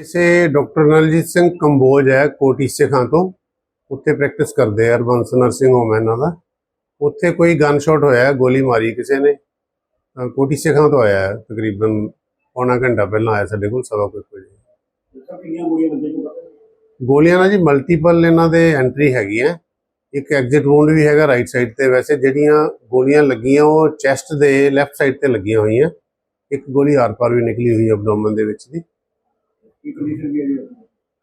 ਇਸੇ ਡਾਕਟਰ ਨਲਜੀਤ ਸਿੰਘ ਕੰਬੋਜ ਹੈ ਕੋਟੀ ਸਿੱਖਾਂ ਤੋਂ ਉੱਥੇ ਪ੍ਰੈਕਟਿਸ ਕਰਦੇ ਆ ਅਰਬੰਸ ਨਰਸਿੰਗ ਹੋਮ ਹੈ ਇਹਨਾਂ ਦਾ ਉੱਥੇ ਕੋਈ ਗਨ ਸ਼ਾਟ ਹੋਇਆ ਗੋਲੀ ਮਾਰੀ ਕਿਸੇ ਨੇ ਕੋਟੀ ਸਿੱਖਾਂ ਤੋਂ ਆਇਆ ਹੈ, ਤਕਰੀਬਨ ਪੌਣਾ ਘੰਟਾ ਪਹਿਲਾਂ ਆਇਆ ਸਾਡੇ ਕੋਲ ਸਵਾ ਕੁ ਵਜੇ ਗੋਲੀਆਂ ਨਾਲ ਜੀ ਮਲਟੀਪਲ ਇਹਨਾਂ ਦੇ ਐਂਟਰੀ ਹੈਗੀਆਂ। ਇੱਕ ਐਗਜ਼ਿਟ ਵੂਨ ਵੀ ਹੈਗਾ ਰਾਈਟ ਸਾਈਡ ਤੇ। ਵੈਸੇ ਜਿਹੜੀਆਂ ਗੋਲੀਆਂ ਲੱਗੀਆਂ ਉਹ ਚੈਸਟ ਦੇ ਲੈਫਟ ਸਾਈਡ ਤੇ ਲੱਗੀਆਂ ਹੋਈਆਂ। ਇੱਕ ਗੋਲੀ ਆਰ-ਪਾਰ ਵੀ ਨਿਕਲੀ ਹੋਈ ਐਬਡੋਮਨ ਦੇ ਵਿੱਚ ਦੀ।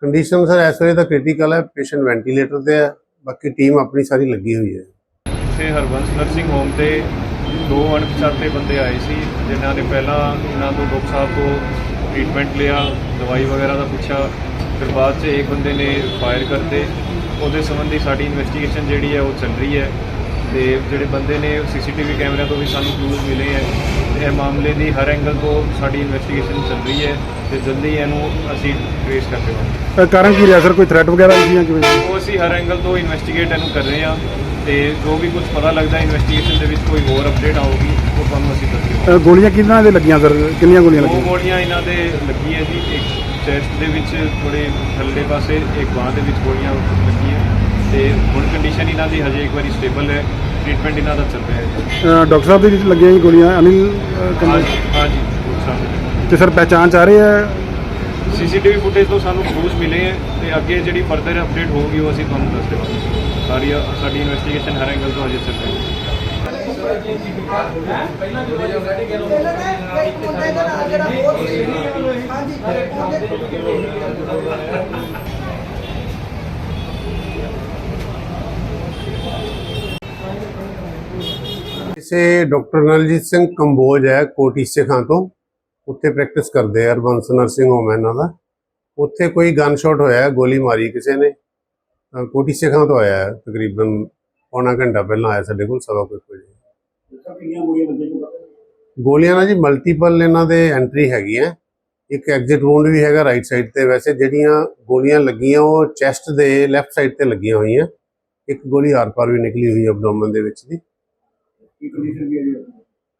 ਕੰਡੀਸ਼ਨ ਸਰ ਇਸ ਵੇਲੇ ਤਾਂ ਕ੍ਰਿਟੀਕਲ ਹੈ। ਪੇਸ਼ੈਂਟ ਵੈਂਟੀਲੇਟਰ ਤੇ ਹੈ। ਬਾਕੀ ਟੀਮ ਆਪਣੀ ਸਾਰੀ ਲੱਗੀ ਹੋਈ ਹੈ। ਇੱਥੇ ਹਰਬੰਸ ਨਰਸਿੰਗ ਹੋਮ ਤੇ ਦੋ ਅਣਪਛਾਤੇ ਬੰਦੇ ਆਏ ਸੀ ਜਿਨ੍ਹਾਂ ਨੇ ਪਹਿਲਾਂ ਇਹਨਾਂ ਤੋਂ ਡਾਕਟਰ ਸਾਹਿਬ ਤੋਂ ਟ੍ਰੀਟਮੈਂਟ ਲਿਆ ਦਵਾਈ ਵਗੈਰਾ ਦਾ ਪੁੱਛਿਆ ਫਿਰ ਬਾਅਦ 'ਚ ਇੱਕ ਬੰਦੇ ਨੇ ਫਾਇਰ ਕਰਤੇ। ਉਹਦੇ ਸੰਬੰਧੀ ਸਾਡੀ ਇਨਵੈਸਟੀਗੇਸ਼ਨ ਜਿਹੜੀ ਹੈ ਉਹ ਚੱਲ ਰਹੀ ਹੈ। ਤੇ ਜਿਹੜੇ ਬੰਦੇ ਨੇ ਸੀਸੀਟੀਵੀ ਕੈਮਰਿਆਂ ਤੋਂ ਵੀ ਸਾਨੂੰ ਕਲੂਜ਼ ਮਿਲੇ ਹੈ ਇਹ ਮਾਮਲੇ ਦੀ ਹਰ ਐਂਗਲ ਤੋਂ ਸਾਡੀ ਇਨਵੈਸਟੀਗੇਸ਼ਨ ਚੱਲ ਰਹੀ ਹੈ ਤੇ ਜਲਦੀ ਇਹਨੂੰ ਅਸੀਂ ਟ੍ਰੇਸ ਕਰ ਦੇਵਾਂਗੇ ਕਾਰਨ ਕੀ ਰਿਹਾ? ਸਰ ਕੋਈ ਥ੍ਰੈਟ ਵਗੈਰਾ ਸੀ ਜਾਂ ਕਿਵੇਂ? ਉਹ ਅਸੀਂ ਹਰ ਐਂਗਲ ਤੋਂ ਇਨਵੈਸਟੀਗੇਟ ਇਹਨੂੰ ਕਰ ਰਹੇ ਹਾਂ ਤੇ ਜੋ ਵੀ ਕੁਝ ਪਤਾ ਲੱਗਦਾ ਇਨਵੈਸਟੀਗੇਸ਼ਨ ਦੇ ਵਿੱਚ ਕੋਈ ਹੋਰ ਅਪਡੇਟ ਆਊਗੀ ਉਹ ਤੁਹਾਨੂੰ ਅ, ਗੋਲੀਆਂ ਕਿੰਨਾਂ ਦੇ ਲੱਗੀਆਂ ਸਰ? ਕਿੰਨੀਆਂ ਗੋਲੀਆਂ ਦੋ ਲੱਗੀਆਂ? ਗੋਲੀਆਂ ਇਹਨਾਂ ਦੇ ਲੱਗੀ ਹੈ ਜੀ। ਇੱਕ ਚੈਸਟ ਦੇ ਵਿੱਚ ਥੋੜੇ ਥੱਲੇ ਪਾਸੇ ਇੱਕ ਬਾਹ ਦੇ ਵਿੱਚ ਗੋਲੀਆਂ ਲੱਗੀਆਂ। ਤੇ ਹੁਣ ਕੰਡੀਸ਼ਨ ਇਹਨਾਂ ਦੀ ਹਜੇ ਇੱਕ ਵਾਰੀ ਸਟੇਬਲ ਹੈ। ਟ੍ਰੀਟਮੈਂਟ ਇਹਨਾਂ ਦਾ ਚੱਲ ਰਿਹਾ ਹੈ। ਅ, ਡਾਕਟਰ ਸਾਹਿਬ ਦੇ ਵਿੱਚ ਲੱਗੀਆਂ ਜੀ ਗੋਲੀਆਂ। ਅਨਿਲ ਅ, ਕੰਬੋਜ। ਹਾਂਜੀ ਹਾਂਜੀ ਸਾਹਮਣੇ ਤੇ ਸਰ ਪਹਿਚਾਣ ਚ ਆ ਰਹੇ ਆ? ਸੀਸੀਟੀਵੀ ਫੁਟੇਜ ਤੋਂ ਸਾਨੂੰ ਕਲੂਜ਼ ਮਿਲੇ ਹੈ ਤੇ ਅੱਗੇ ਜਿਹੜੀ ਫਰਦਰ ਅਪਡੇਟ ਹੋਊਗੀ ਉਹ ਅਸੀਂ ਤੁਹਾਨੂੰ ਦੱਸ ਦੇਵਾਂਗੇ। ਸਾਰੀ ਸਾਡੀ ਇਨਵੈਸਟੀਗੇਸ਼ਨ ਹਰ ਐਂਗਲ ਤੋਂ ਹਜੇ ਚੱਲ ਰਹੀ ਹੈ। ਪਹਿਲਾਂ ਜਦੋਂ ਜੋ ਸਾਡੇ ਕੋਲ ਪਹਿਲਾਂ ਨਾ ਇੱਕ ਮੁੰਡੇ ਦਾ ਨਾਂ ਜਿਹੜਾ ਹੋਰ ਸੀ ਹਾਂਜੀ ਇਸੇ ਡਾਕਟਰ ਨਲਜੀਤ ਸਿੰਘ ਕੰਬੋਜ ਹੈ ਕੋਟੀ ਸਿੱਖਾਂ ਤੋਂ। ਉੱਥੇ ਪ੍ਰੈਕਟਿਸ ਕਰਦੇ ਆ ਅਰਬੰਸ ਨਰਸਿੰਗ ਹੋਮ ਹੈ ਇਹਨਾਂ ਦਾ। ਉੱਥੇ ਕੋਈ ਗਨ ਸ਼ਾਟ ਹੋਇਆ, ਗੋਲੀ ਮਾਰੀ ਕਿਸੇ ਨੇ। ਕੋਟੀ ਸਿੱਖਾਂ ਤੋਂ ਆਇਆ ਤਕਰੀਬਨ ਪੌਣਾ ਘੰਟਾ ਪਹਿਲਾਂ ਆਇਆ ਸਾਡੇ ਕੋਲ, ਸਵਾ ਕੁ ਗੋਲੀਆਂ ਨਾਲ ਜੀ ਮਲਟੀਪਲ ਇਹਨਾਂ ਦੇ ਐਂਟਰੀ ਹੈਗੀਆਂ। ਇੱਕ ਐਗਜ਼ਿਟ ਵੂਨ ਵੀ ਹੈਗਾ ਰਾਈਟ ਸਾਈਡ ਤੇ। ਵੈਸੇ ਜਿਹੜੀਆਂ ਗੋਲੀਆਂ ਲੱਗੀਆਂ ਉਹ ਚੈਸਟ ਦੇ ਲੈਫਟ ਸਾਈਡ ਤੇ ਲੱਗੀਆਂ ਹੋਈਆਂ। ਇੱਕ ਗੋਲੀ ਆਰ-ਪਾਰ ਵੀ ਨਿਕਲੀ ਹੋਈ ਐਬਡੋਮਨ ਦੇ ਵਿੱਚ ਦੀ।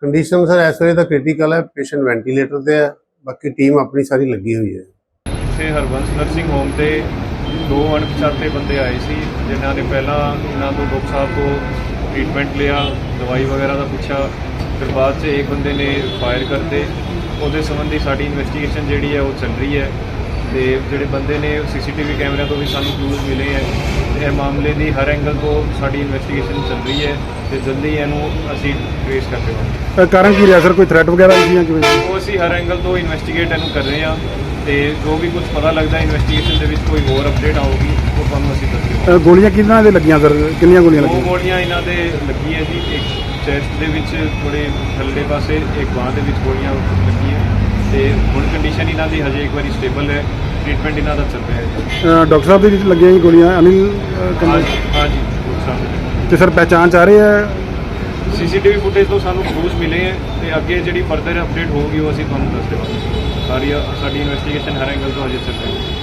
ਕੰਡੀਸ਼ਨ ਸਰ ਇਸ ਵੇਲੇ ਤਾਂ ਕ੍ਰਿਟੀਕਲ ਹੈ। ਪੇਸ਼ੈਂਟ ਵੈਂਟੀਲੇਟਰ ਤੇ ਹੈ। ਬਾਕੀ ਟੀਮ ਆਪਣੀ ਸਾਰੀ ਲੱਗੀ ਹੋਈ ਹੈ। ਇੱਥੇ ਹਰਬੰਸ ਨਰਸਿੰਗ ਹੋਮ ਤੇ ਦੋ ਅਣਪਛਾਤੇ ਬੰਦੇ ਆਏ ਸੀ ਜਿਨ੍ਹਾਂ ਨੇ ਪਹਿਲਾਂ ਇਹਨਾਂ ਤੋਂ ਡਾਕਟਰ ਸਾਹਿਬ ਤੋਂ ਟ੍ਰੀਟਮੈਂਟ ਲਿਆ ਦਵਾਈ ਵਗੈਰਾ ਦਾ ਪੁੱਛਿਆ ਫਿਰ ਬਾਅਦ 'ਚ ਇੱਕ ਬੰਦੇ ਨੇ ਫਾਇਰ ਕਰਤੇ। ਉਹਦੇ ਸੰਬੰਧੀ ਸਾਡੀ ਇਨਵੈਸਟੀਗੇਸ਼ਨ ਜਿਹੜੀ ਹੈ ਉਹ ਚੱਲ ਰਹੀ ਹੈ। ਤੇ ਜਿਹੜੇ ਬੰਦੇ ਨੇ ਸੀਸੀਟੀਵੀ ਕੈਮਰਿਆਂ ਤੋਂ ਵੀ ਸਾਨੂੰ ਕਲੂਜ਼ ਮਿਲੇ ਹੈ ਇਹ ਮਾਮਲੇ ਦੀ ਹਰ ਐਂਗਲ ਤੋਂ ਸਾਡੀ ਇਨਵੈਸਟੀਗੇਸ਼ਨ ਚੱਲ ਰਹੀ ਹੈ ਤੇ ਜਲਦੀ ਇਹਨੂੰ ਅਸੀਂ ਟ੍ਰੇਸ ਕਰ ਦੇਵਾਂਗੇ ਕਾਰਨ ਕੀ ਰਿਹਾ ਸਰ? ਕੋਈ ਥ੍ਰੈਟ ਵਗੈਰਾ ਸੀ ਜਾਂ ਕਿਵੇਂ? ਉਹ ਅਸੀਂ ਹਰ ਐਂਗਲ ਤੋਂ ਇਨਵੈਸਟੀਗੇਟ ਇਹਨੂੰ ਕਰ ਰਹੇ ਹਾਂ ਤੇ ਜੋ ਵੀ ਕੁਝ ਪਤਾ ਲੱਗਦਾ ਇਨਵੈਸਟੀਗੇਸ਼ਨ ਦੇ ਵਿੱਚ ਕੋਈ ਹੋਰ ਅਪਡੇਟ ਆਊਗੀ। ਤੁਹਾਨੂੰ ਅਸੀਂ ਦੱਸਾਂਗੇ ਅ, ਗੋਲੀਆਂ ਕਿੰਨਾਂ ਦੇ ਲੱਗੀਆਂ ਸਰ? ਕਿੰਨੀਆਂ ਗੋਲੀਆਂ ਦੋ ਲੱਗੀਆਂ? ਗੋਲੀਆਂ ਇਹਨਾਂ ਦੇ ਲੱਗੀ ਹੈ ਜੀ। ਇੱਕ ਚੈਸਟ ਦੇ ਵਿੱਚ ਥੋੜੇ ਥੱਲੇ ਪਾਸੇ ਇੱਕ ਬਾਹ ਦੇ ਵਿੱਚ ਗੋਲੀਆਂ ਲੱਗੀਆਂ। ਤੇ ਹੁਣ ਕੰਡੀਸ਼ਨ ਇਹਨਾਂ ਦੀ ਹਜੇ ਇੱਕ ਵਾਰੀ ਸਟੇਬਲ ਹੈ। ਟ੍ਰੀਟਮੈਂਟ ਇਹਨਾਂ ਦਾ ਚੱਲ ਰਿਹਾ ਹੈ। ਅ, ਡਾਕਟਰ ਸਾਹਿਬ ਦੇ ਵਿੱਚ ਲੱਗੀਆਂ ਜੀ ਗੋਲੀਆਂ। ਅਨਿਲ ਅ, ਕੰਬੋਜ। ਹਾਂਜੀ ਹਾਂਜੀ ਸਾਹਮਣੇ ਤੇ ਸਰ ਪਹਿਚਾਣ ਚ ਆ ਰਹੇ ਆ? ਸੀਸੀਟੀਵੀ ਫੁਟੇਜ ਤੋਂ ਸਾਨੂੰ ਕਲੂਜ਼ ਮਿਲੇ ਹੈ ਤੇ ਅੱਗੇ ਜਿਹੜੀ ਫਰਦਰ ਅਪਡੇਟ ਹੋਊਗੀ ਉਹ ਅਸੀਂ ਤੁਹਾਨੂੰ ਦੱਸ ਦੇਵਾਂਗੇ। ਸਾਰੀ ਸਾਡੀ ਇਨਵੈਸਟੀਗੇਸ਼ਨ ਹਰ ਐਂਗਲ ਤੋਂ ਹਜੇ ਚੱਲ ਰਹੀ ਹੈ।